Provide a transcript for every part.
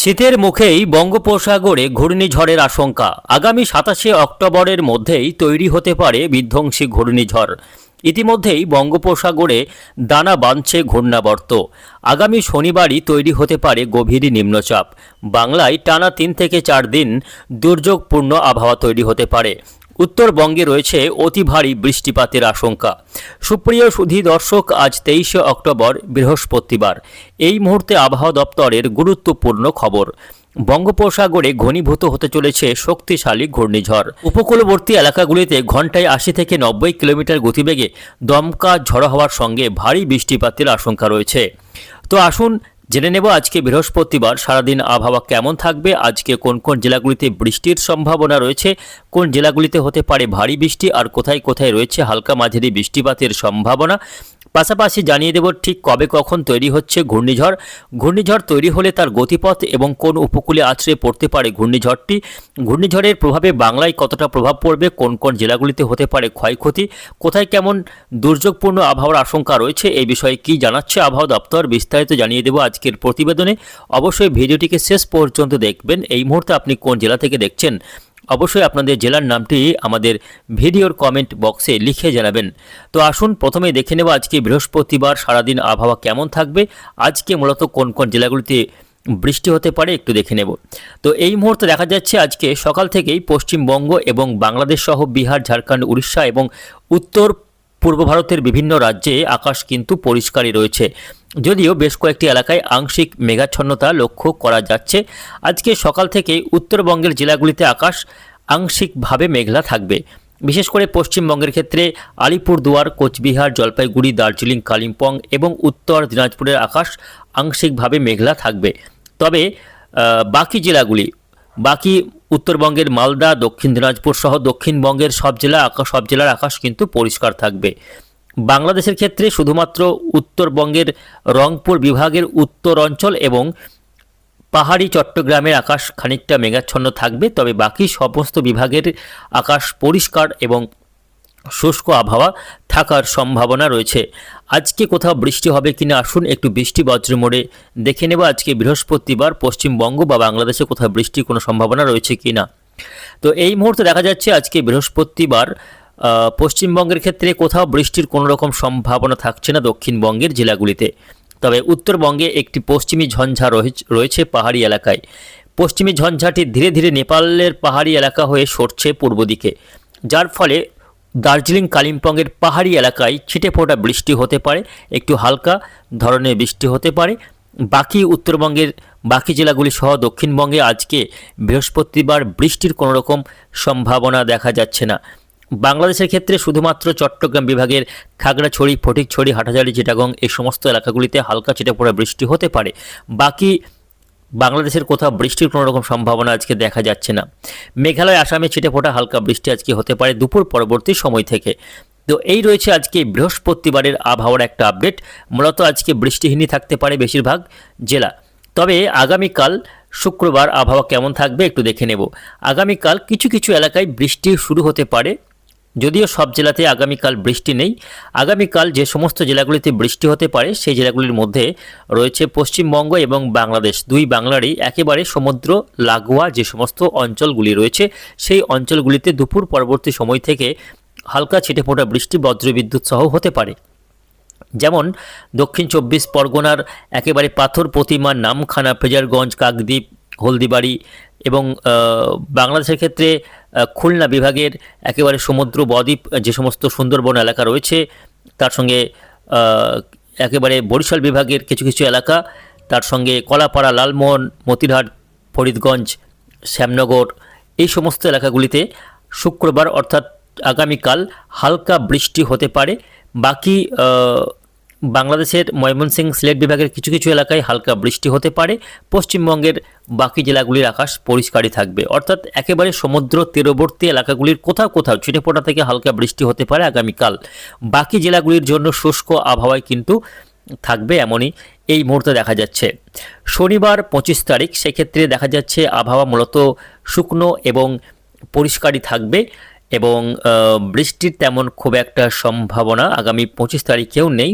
শীতের মুখেই বঙ্গোপসাগরে ঘূর্ণিঝড়ের আশঙ্কা। আগামী সাতাশে অক্টোবরের মধ্যেই তৈরি হতে পারে বিধ্বংসী ঘূর্ণিঝড়। ইতিমধ্যেই বঙ্গোপসাগরে দানা বাঁধছে ঘূর্ণাবর্ত। আগামী শনিবারই তৈরি হতে পারে গভীর নিম্নচাপ। বাংলায় টানা তিন থেকে চার দিন দুর্যোগপূর্ণ আবহাওয়া তৈরি হতে পারে। উত্তরবঙ্গে রয়েছে অতি ভারী বৃষ্টিপাতের আশঙ্কা। সুপ্রিয় সুধী দর্শক, আজ তেইশে অক্টোবর, বৃহস্পতিবার। এই মুহূর্তে আবহাওয়া দপ্তরের গুরুত্বপূর্ণ খবর। বঙ্গোপসাগরে ঘনীভূত হতে চলেছে শক্তিশালী ঘূর্ণিঝড়। উপকূলবর্তী এলাকাগুলিতে ঘন্টায় আশি থেকে নব্বই কিলোমিটার গতিবেগে দমকা ঝড় হওয়ার সঙ্গে ভারী বৃষ্টিপাতের আশঙ্কা রয়েছে। তো আসুন জেনে নেব আজকে বৃহস্পতিবার সারাদিন আবহাওয়া কেমন থাকবে, আজকে কোন কোন জেলাগুলিতে বৃষ্টির সম্ভাবনা রয়েছে, কোন জেলাগুলিতে হতে পারে ভারী বৃষ্টি, আর কোথায় কোথায় রয়েছে হালকা মাঝারি বৃষ্টিপাতের সম্ভাবনা। পাশাপাশি জানিয়ে দেব ঠিক কবে কখন তৈরি হচ্ছে ঘূর্ণিঝড়। ঘূর্ণিঝড় তৈরি হলে তার গতিপথ এবং কোন উপকূলে আছড়ে পড়তে পারে ঘূর্ণিঝড়টি। ঘূর্ণিঝড়ের প্রভাবে বাংলায় কতটা প্রভাব পড়বে, কোন কোন জেলাগুলিতে হতে পারে ক্ষয়ক্ষতি, কোথায় কেমন দুর্যোগপূর্ণ আবহাওয়ার আশঙ্কা রয়েছে এই বিষয়ে কি জানাচ্ছে আবহাওয়া দপ্তর বিস্তারিত জানিয়ে দেব আজকের প্রতিবেদনে। অবশ্যই ভিডিওটিকে শেষ পর্যন্ত দেখবেন। এই মুহূর্তে আপনি কোন জেলা থেকে দেখছেন অবশ্যই আপনাদের জেলার নামটি আমাদের ভিডিওর কমেন্ট বক্সে লিখে জানাবেন। তো আসুন প্রথমে দেখে নেব আজকে বৃহস্পতিবার, সারাদিন আবহাওয়া কেমন থাকবে, আজকে মূলত কোন কোন জেলাগুলিতে বৃষ্টি হতে পারে একটু দেখে নেব। তো এই মুহূর্তে দেখা যাচ্ছে আজকে সকাল থেকেই পশ্চিমবঙ্গ এবং বাংলাদেশ সহ বিহার, ঝাড়খণ্ড, উড়িষ্যা এবং উত্তর পূর্ব ভারতের বিভিন্ন রাজ্যে আকাশ কিন্তু পরিষ্কারই রয়েছে। যদিও বেশ কয়েকটি এলাকায় আংশিক মেঘাচ্ছন্নতা লক্ষ্য করা যাচ্ছে। আজকে সকাল থেকে উত্তরবঙ্গের জেলাগুলিতে আকাশ আংশিকভাবে মেঘলা থাকবে। বিশেষ করে পশ্চিমবঙ্গের ক্ষেত্রে আলিপুরদুয়ার, কোচবিহার, জলপাইগুড়ি, দার্জিলিং, কালিম্পং এবং উত্তর দিনাজপুরের আকাশ আংশিকভাবে মেঘলা থাকবে। তবে বাকি জেলাগুলি, বাকি উত্তরবঙ্গের মালদা, দক্ষিণ দিনাজপুর সহ দক্ষিণবঙ্গের সব জেলা আকাশ সব জেলার আকাশ কিন্তু পরিষ্কার থাকবে। বাংলাদেশের ক্ষেত্রে শুধুমাত্র উত্তরবঙ্গের রংপুর বিভাগের উত্তর অঞ্চল এবং পাহাড়ি চট্টগ্রামের আকাশ খানিকটা মেঘাচ্ছন্ন থাকবে, তবে বাকি সমস্ত বিভাগের আকাশ পরিষ্কার এবং শুষ্ক আবহাওয়া থাকার সম্ভাবনা রয়েছে। আজকে কোথাও বৃষ্টি হবে কিনা আসুন একটু বৃষ্টি বজ্র মোড়ে দেখে নেব। আজকে বৃহস্পতিবার পশ্চিমবঙ্গ বা বাংলাদেশে কোথাও বৃষ্টির কোনো সম্ভাবনা রয়েছে কিনা। তো এই মুহূর্তে দেখা যাচ্ছে আজকে বৃহস্পতিবার পশ্চিমবঙ্গের ক্ষেত্রে কোথাও বৃষ্টির কোনো রকম সম্ভাবনা থাকছে না দক্ষিণবঙ্গের জেলাগুলিতে। তবে উত্তরবঙ্গে একটি পশ্চিমী ঝঞ্ঝা রয়ে- রয়েছে পাহাড়ি এলাকায়। পশ্চিমী ঝঞ্ঝাটি ধীরে ধীরে নেপালের পাহাড়ি এলাকা হয়ে সরছে পূর্ব দিকে। যার ফলে দার্জিলিং কালিম্পংয়ের পাহাড়ি এলাকায় ছিটে ফোটা বৃষ্টি হতে পারে, একটু হালকা ধরনের বৃষ্টি হতে পারে। বাকি উত্তরবঙ্গের বাকি জেলাগুলি সহ দক্ষিণবঙ্গে আজকে বৃহস্পতিবার বৃষ্টির কোনো রকম সম্ভাবনা দেখা যাচ্ছে না। বাংলাদেশের ক্ষেত্রে শুধুমাত্র চট্টগ্রাম বিভাগের খাগড়াছড়ি, ফটিকছড়ি হাটাজারি চিটাগং এই সমস্ত এলাকাগুলিতে হালকা ছিটেফোঁটা বৃষ্টি হতে পারে। বাকি বাংলাদেশের কোথাও বৃষ্টির কোনো রকম সম্ভাবনা আজকে দেখা যাচ্ছে না। মেঘালয়, আসামে ছিটেফোঁটা হালকা বৃষ্টি আজকে হতে পারে দুপুর পরবর্তী সময় থেকে। তো এই রয়েছে আজকে বৃহস্পতিবারের আবহাওয়ার একটা আপডেট। মূলত আজকে বৃষ্টিহীনই থাকতে পারে বেশিরভাগ জেলা। তবে আগামীকাল শুক্রবার আবহাওয়া কেমন থাকবে একটু দেখে নেব। আগামীকাল কিছু কিছু এলাকায় বৃষ্টি শুরু হতে পারে। যদিও সব জেলাতে আগামীকাল বৃষ্টি নেই, আগামীকাল যে সমস্ত জেলাগুলিতে বৃষ্টি হতে পারে, সেই জেলাগুলির মধ্যে রয়েছে পশ্চিমবঙ্গ এবং বাংলাদেশ। দুই বাংলারই একেবারে সমুদ্র লাগোয়া যে সমস্ত অঞ্চলগুলি রয়েছে, সেই অঞ্চলগুলিতে দুপুর পরবর্তী সময় থেকে হালকা ছিটেফোঁটা বৃষ্টি, বজ্রবিদ্যুৎ সহ হতে পারে। যেমন দক্ষিণ চব্বিশ পরগনার একেবারে পাথর প্রতিমা, নামখানা, ফেজারগঞ্জ, কাকদ্বীপ, হলদিবাড়ি এবং বাংলাদেশের ক্ষেত্রে খুলনা বিভাগের একেবারে সমুদ্র বদ্বীপ যে সমস্ত সুন্দরবন এলাকা রয়েছে, তার সঙ্গে একেবারে বরিশাল বিভাগের কিছু কিছু এলাকা, তার সঙ্গে কলাপাড়া, লালমোহন, মতিরহাট, ফরিদগঞ্জ, শ্যামনগর, এই সমস্ত এলাকাগুলিতে শুক্রবার অর্থাৎ আগামীকাল হালকা বৃষ্টি হতে পারে। বাকি বাংলাদেশের ময়মনসিংহ সিলেট বিভাগের কিছু কিছু এলাকায় হালকা বৃষ্টি হতে পারে। পশ্চিমবঙ্গের বাকি জেলাগুলির আকাশ পরিষ্কারই থাকবে। অর্থাৎ একেবারে সমুদ্র তীরবর্তী এলাকাগুলির কোথাও কোথাও ছিটেফোঁটা থেকে হালকা বৃষ্টি হতে পারে আগামীকাল। বাকি জেলাগুলির জন্য শুষ্ক আবহাওয়ায় কিন্তু থাকবে এমনই এই মুহূর্তে দেখা যাচ্ছে। শনিবার পঁচিশ তারিখ, সেক্ষেত্রে দেখা যাচ্ছে আবহাওয়া মূলত শুকনো এবং পরিষ্কারই থাকবে এবং বৃষ্টির তেমন খুব একটা সম্ভাবনা আগামী পঁচিশ তারিখেও নেই।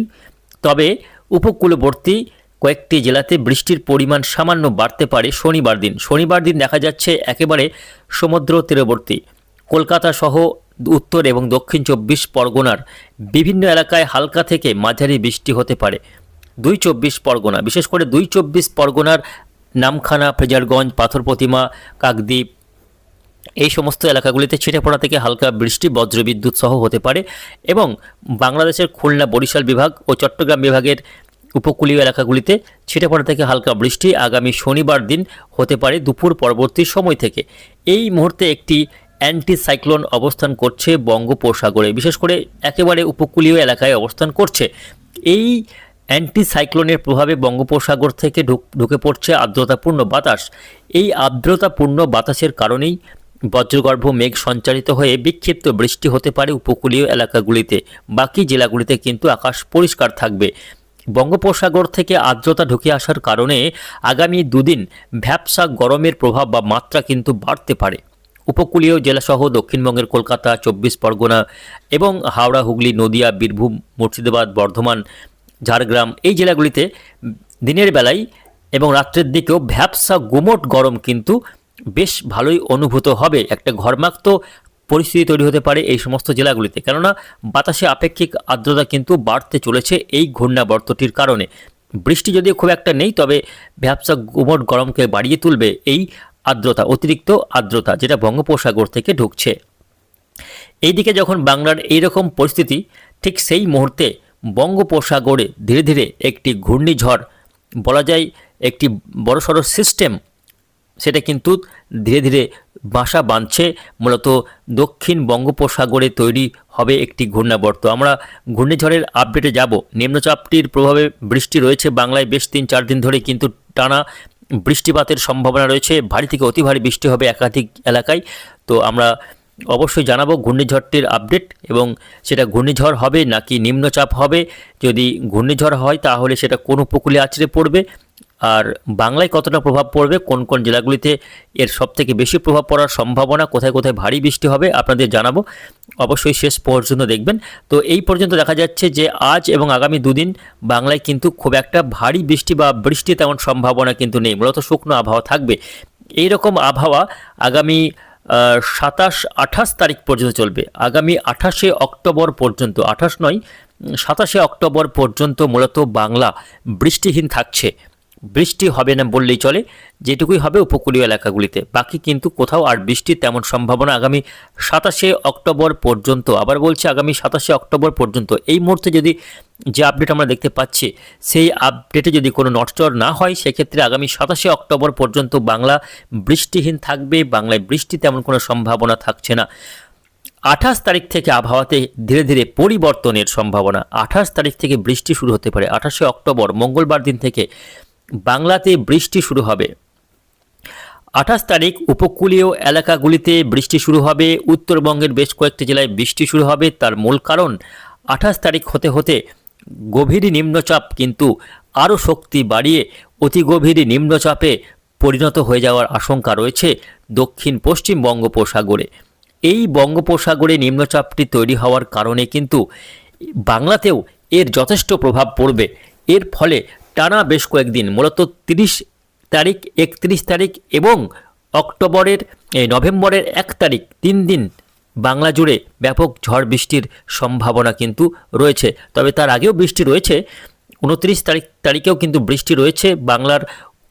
তবে উপকূলবর্তী কয়েকটি জেলাতে বৃষ্টির পরিমাণ সামান্য বাড়তে পারে শনিবার দিন। শনিবার দিন দেখা যাচ্ছে একেবারে সমুদ্র তীরবর্তী। কলকাতা সহ উত্তর এবং দক্ষিণ চব্বিশ পরগনার বিভিন্ন এলাকায় হালকা থেকে মাঝারি বৃষ্টি হতে পারে। দুই চব্বিশ পরগনা, বিশেষ করে দুই চব্বিশ পরগনার নামখানা ফ্রেজারগঞ্জ পাথর প্রতিমা কাকদ্বীপ এই সমস্ত এলাকাগুলিতে ছিটে পড়া থেকে হালকা বৃষ্টি, বজ্রবিদ্যুৎ সহ হতে পারে এবং বাংলাদেশের খুলনা বরিশাল বিভাগ ও চট্টগ্রাম বিভাগের উপকূলীয় এলাকাগুলিতে ছিটে পড়া থেকে হালকা বৃষ্টি আগামী শনিবার দিন হতে পারে দুপুর পরবর্তী সময় থেকে। এই মুহূর্তে একটি অ্যান্টি সাইক্লোন অবস্থান করছে বঙ্গোপসাগরে, বিশেষ করে একেবারে উপকূলীয় এলাকায় অবস্থান করছে। এই অ্যান্টি সাইক্লোনের প্রভাবে বঙ্গোপসাগর থেকে ঢুক- ঢুকে পড়ছে আর্দ্রতাপূর্ণ বাতাস। এই আর্দ্রতাপূর্ণ বাতাসের কারণেই বজ্রগর্ভ মেঘ সঞ্চারিত হয়ে বিক্ষিপ্ত বৃষ্টি হতে পারে উপকূলীয় এলাকাগুলিতে। বাকি জেলাগুলিতে কিন্তু আকাশ পরিষ্কার থাকবে। বঙ্গোপসাগর থেকে আর্দ্রতা ঢুকে আসার কারণে আগামী দুদিন ভ্যাপসা গরমের প্রভাব বা মাত্রা কিন্তু বাড়তে পারে। উপকূলীয় জেলাসহ দক্ষিণবঙ্গের কলকাতা, চব্বিশ পরগনা এবং হাওড়া, হুগলি, নদিয়া, বীরভূম, মুর্শিদাবাদ, বর্ধমান, ঝাড়গ্রাম এই জেলাগুলিতে দিনের বেলায় এবং রাত্রের দিকেও ভ্যাপসা গুমোট গরম কিন্তু বেশ ভালোই অনুভূত হবে। একটা ঘরমাক্ত পরিস্থিতি তৈরি হতে পারে এই সমস্ত জেলাগুলিতে। কেননা, বাতাসে আপেক্ষিক আর্দ্রতা কিন্তু বাড়তে চলেছে এই ঘূর্ণাবর্তটির কারণে। বৃষ্টি যদিও খুব একটা নেই, তবে ভ্যাপসা গুমোট গরমকে বাড়িয়ে তুলবে এই আর্দ্রতা, অতিরিক্ত আর্দ্রতা, যেটা বঙ্গোপসাগর থেকে ঢুকছে। এইদিকে যখন বাংলার এইরকম পরিস্থিতি, ঠিক সেই মুহূর্তে বঙ্গোপসাগরে ধীরে ধীরে একটি ঘূর্ণিঝড়, বলা যায় একটি বড়সড় সিস্টেম সেটা কিন্তু ধীরে ধীরে বাসা বাঁধছে। মূলত দক্ষিণ বঙ্গোপসাগরে তৈরি হবে একটি ঘূর্ণাবর্ত। আমরা ঘূর্ণিঝড়ের আপডেটে যাব। নিম্নচাপটির প্রভাবে বৃষ্টি রয়েছে বাংলায় বেশ তিন চার দিন ধরে কিন্তু টানা বৃষ্টিপাতের সম্ভাবনা রয়েছে। ভারী থেকে অতি ভারী বৃষ্টি হবে একাধিক এলাকায়। তো আমরা অবশ্যই জানাব ঘূর্ণিঝড়টির আপডেট এবং সেটা ঘূর্ণিঝড় হবে নাকি নিম্নচাপ হবে। যদি ঘূর্ণিঝড় হয় তাহলে সেটা কোন উপকূলে আছড়ে পড়বে? আর বাংলায় কতটা প্রভাব পড়বে, কোন কোন জেলাগুলিতে এর সব থেকে বেশি প্রভাব পড়ার সম্ভাবনা, কোথায় কোথায় ভারী বৃষ্টি হবে, আপনাদের জানাব। অবশ্যই শেষ পর্যন্ত দেখবেন। তো এই পর্যন্ত দেখা যাচ্ছে যে আজ এবং আগামী দুদিন বাংলায় কিন্তু খুব একটা ভারী বৃষ্টি বা বৃষ্টি তেমন সম্ভাবনা কিন্তু নেই, মূলত শুকনো আবহাওয়া থাকবে। এই রকম আবহাওয়া আগামী সাতাশ আঠাশ তারিখ পর্যন্ত চলবে। আগামী আঠাশে অক্টোবর পর্যন্ত, আঠাশ নয়, সাতাশে অক্টোবর পর্যন্ত মূলত বাংলা বৃষ্টিহীন থাকছে। বৃষ্টি হবে না বললেই চলে, যেটুকুই হবে উপকূলীয় এলাকাগুলিতে। বাকি কিন্তু কোথাও আর বৃষ্টির তেমন সম্ভাবনা আগামী সাতাশে অক্টোবর পর্যন্ত। আবার বলছি আগামী সাতাশে অক্টোবর পর্যন্ত। এই মুহূর্তে যদি যে আপডেট আমরা দেখতে পাচ্ছি, সেই আপডেটে যদি কোনো নটচর না হয়, সেক্ষেত্রে আগামী সাতাশে অক্টোবর পর্যন্ত বাংলা বৃষ্টিহীন থাকবে, বাংলায় বৃষ্টি তেমন কোনো সম্ভাবনা থাকছে না। আঠাশ তারিখ থেকে আবহাওয়াতে ধীরে ধীরে পরিবর্তনের সম্ভাবনা। আঠাশ তারিখ থেকে বৃষ্টি শুরু হতে পারে। আঠাশে অক্টোবর, মঙ্গলবার দিন থেকে বাংলাতে বৃষ্টি শুরু হবে। আঠাশ তারিখ উপকূলীয় এলাকাগুলিতে বৃষ্টি শুরু হবে। উত্তরবঙ্গের বেশ কয়েকটি জেলায় বৃষ্টি শুরু হবে। তার মূল কারণ, আঠাশ তারিখ হতে হতে গভীর নিম্নচাপ কিন্তু আরও শক্তি বাড়িয়ে অতি গভীর নিম্নচাপে পরিণত হয়ে যাওয়ার আশঙ্কা রয়েছে দক্ষিণ পশ্চিম বঙ্গোপসাগরে। এই বঙ্গোপসাগরে নিম্নচাপটি তৈরি হওয়ার কারণে কিন্তু বাংলাতেও এর যথেষ্ট প্রভাব পড়বে। এর ফলে টানা বেশ কয়েকদিন, মূলত তিরিশ তারিখ, একত্রিশ তারিখ এবং অক্টোবরের নভেম্বরের এক তারিখ, তিন দিন বাংলা জুড়ে ব্যাপক ঝড় বৃষ্টির সম্ভাবনা কিন্তু রয়েছে। তবে তার আগেও বৃষ্টি রয়েছে, উনত্রিশ তারিখ, তারিখেও কিন্তু বৃষ্টি রয়েছে। বাংলার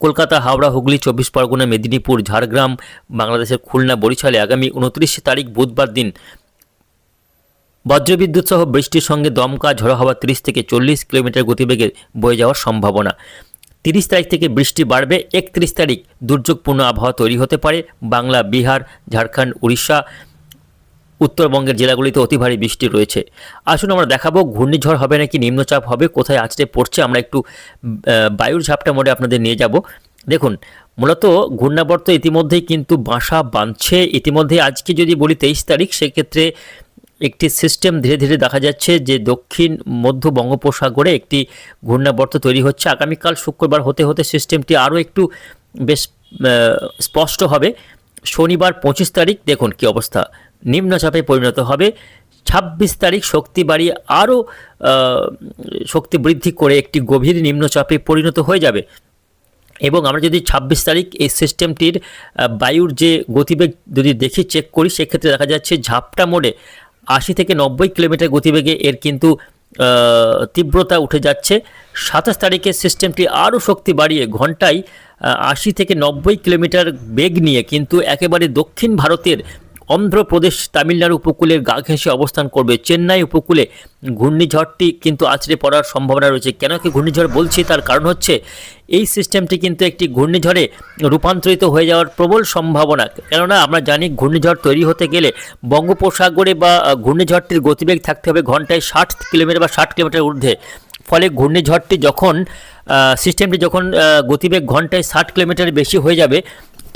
কলকাতা, হাওড়া, হুগলি, চব্বিশ পরগনা, মেদিনীপুর, ঝাড়গ্রাম, বাংলাদেশের খুলনা, বরিশালে আগামী উনত্রিশ তারিখ বুধবার দিন বজ্রবিদ্যুৎ সহ বৃষ্টির সঙ্গে দমকা ঝড়ো হাওয়া তিরিশ থেকে চল্লিশ কিলোমিটার গতিবেগে বয়ে যাওয়ার সম্ভাবনা। তিরিশ তারিখ থেকে বৃষ্টি বাড়বে, একত্রিশ তারিখ দুর্যোগপূর্ণ আবহাওয়া তৈরি হতে পারে। বাংলা, বিহার, ঝাড়খণ্ড, উড়িষ্যা, উত্তরবঙ্গের জেলাগুলিতে অতি ভারী বৃষ্টি রয়েছে। আসুন আমরা দেখাবো, ঘূর্ণিঝড় হবে নাকি, নিম্নচাপ হবে, কোথায় আছড়ে পড়ছে, আমরা একটু বায়ুর ঝাপটা মোডে আপনাদের নিয়ে যাব। দেখুন, মূলত ঘূর্ণাবর্ত ইতিমধ্যেই কিন্তু বাসা বাঁধছে। ইতিমধ্যে আজকে যদি বলি তেইশ তারিখ, সেক্ষেত্রে একটি সিস্টেম ধীরে ধীরে দেখা যাচ্ছে যে দক্ষিণ মধ্য বঙ্গোপসাগরে একটি ঘূর্ণাবর্ত তৈরি হচ্ছে। আগামীকাল শুক্রবার হতে হতে সিস্টেমটি আরও একটু বেশ স্পষ্ট হবে। শনিবার পঁচিশ তারিখ, দেখুন কি অবস্থা। নিম্নচাপে পরিণত হবে। ছাব্বিশ তারিখ শক্তি বাড়িয়ে আরও শক্তি বৃদ্ধি করে একটি গভীর নিম্নচাপে পরিণত হয়ে যাবে। এবং আমরা যদি ছাব্বিশ তারিখ এই সিস্টেমটির বায়ুর যে গতিবেগ যদি দেখি চেক করি, সেক্ষেত্রে দেখা যাচ্ছে ঝাপটা মোড়ে আশি থেকে নব্বই কিলোমিটার গতিবেগে এর কিন্তু তীব্রতা উঠে যাচ্ছে। সাতাশ তারিখে সিস্টেমটি আরও শক্তি বাড়িয়ে ঘন্টায় আশি থেকে নব্বই কিলোমিটার বেগ নিয়ে কিন্তু একেবারে দক্ষিণ ভারতের অন্ধ্রপ্রদেশ তামিলনাড়ু উপকূলের গা ঘেঁষে অবস্থান করবে চেন্নাই উপকূলে। ঘূর্ণিঝড়টি কিন্তু আছড়ে পড়ার সম্ভাবনা রয়েছে। কেন কি ঘূর্ণিঝড় বলছি, তার কারণ হচ্ছে এই সিস্টেমটি কিন্তু একটি ঘূর্ণিঝড়ে রূপান্তরিত হয়ে যাওয়ার প্রবল সম্ভাবনা। কেননা আমরা জানি ঘূর্ণিঝড় তৈরি হতে গেলে বঙ্গোপসাগরে বা ঘূর্ণিঝড়টির গতিবেগ থাকতে হবে ঘন্টায় ষাট কিলোমিটার বা ষাট কিলোমিটার ঊর্ধ্বে। ফলে ঘূর্ণিঝড়টি যখন সিস্টেমটি যখন গতিবেগ ঘন্টায় ষাট কিলোমিটার বেশি হয়ে যাবে,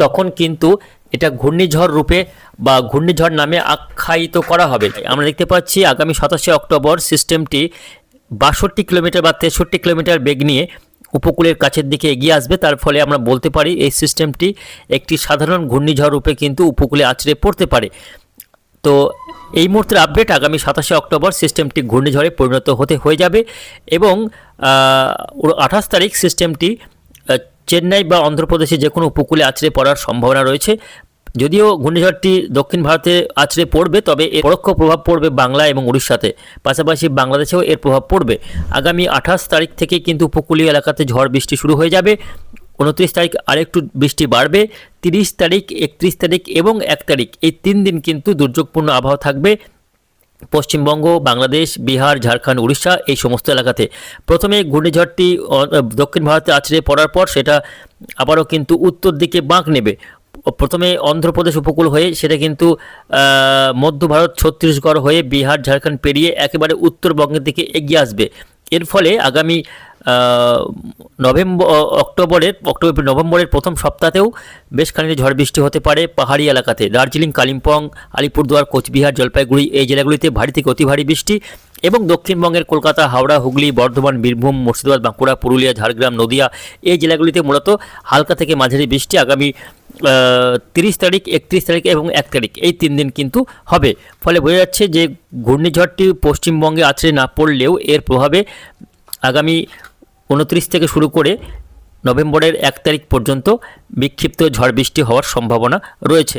তখন কিন্তু এটা ঘূর্ণিঝড় রূপে বা ঘূর্ণিঝড় নামে আখ্যায়িত করা হবে। আমরা দেখতে পাচ্ছি আগামী সাতাশে অক্টোবর সিস্টেমটি বাষট্টি কিলোমিটার বা তেষট্টি কিলোমিটার বেগ নিয়ে উপকূলের কাছের দিকে এগিয়ে আসবে। তার ফলে আমরা বলতে পারি এই সিস্টেমটি একটি সাধারণ ঘূর্ণিঝড় রূপে কিন্তু উপকূলে আছড়ে পড়তে পারে। তো এই মুহূর্তের আপডেট আগামী সাতাশে অক্টোবর সিস্টেমটি ঘূর্ণিঝড়ে পরিণত হতে হয়ে যাবে এবং আঠাশ তারিখ সিস্টেমটি চেন্নাই বা অন্ধ্রপ্রদেশে যে কোনো উপকূলে আছড়ে পড়ার সম্ভাবনা রয়েছে। যদিও ঘূর্ণিঝড়টি দক্ষিণ ভারতে আছড়ে পড়বে, তবে এর পরোক্ষ প্রভাব পড়বে বাংলা এবং উড়িষ্যাতে। পাশাপাশি বাংলাদেশেও এর প্রভাব পড়বে। আগামী আঠাশ তারিখ থেকে কিন্তু উপকূলীয় এলাকাতে ঝড় বৃষ্টি শুরু হয়ে যাবে। উনত্রিশ তারিখ আরেকটু বৃষ্টি বাড়বে। তিরিশ তারিখ, একত্রিশ তারিখ এবং এক তারিখ, এই তিন দিন কিন্তু দুর্যোগপূর্ণ আবহাওয়া থাকবে। পশ্চিমবঙ্গ, বাংলাদেশ, বিহার, ঝাড়খণ্ড, উড়িষ্যা এই সমস্ত এলাকাতে। প্রথমে ঘূর্ণিঝড়টি দক্ষিণ ভারতে আছড়ে পড়ার পর সেটা আবারও কিন্তু উত্তর দিকে বাঁক নেবে। প্রথমে অন্ধ্রপ্রদেশ উপকূল হয়ে সেটা কিন্তু মধ্য ভারত, ছত্তিশগড় হয়ে বিহার, ঝাড়খণ্ড পেরিয়ে একেবারে উত্তরবঙ্গের দিকে এগিয়ে আসবে। এর ফলে আগামী নভেম্বর অক্টোবরের অক্টোবর নভেম্বরের প্রথম সপ্তাহেও বেশ খানিকটা ঝড় বৃষ্টি হতে পারে পাহাড়ি এলাকাতে। দার্জিলিং, কালিম্পং, আলিপুরদুয়ার, কোচবিহার, জলপাইগুড়ি এই জেলাগুলিতে ভারী থেকে অতি ভারী বৃষ্টি এবং দক্ষিণবঙ্গের কলকাতা, হাওড়া, হুগলি, বর্ধমান, বীরভূম, মুর্শিদাবাদ, বাঁকুড়া, পুরুলিয়া, ঝাড়গ্রাম, নদিয়া এই জেলাগুলিতে মূলত হালকা থেকে মাঝারি বৃষ্টি আগামী তিরিশ তারিখ, একত্রিশ তারিখ এবং এক তারিখ এই তিন দিন কিন্তু হবে। ফলে বোঝা যাচ্ছে যে ঘূর্ণিঝড়টি পশ্চিমবঙ্গে আছড়ে না পড়লেও এর প্রভাবে আগামী উনত্রিশ থেকে শুরু করে নভেম্বরের এক তারিখ পর্যন্ত বিক্ষিপ্ত ঝড় বৃষ্টি হওয়ার সম্ভাবনা রয়েছে।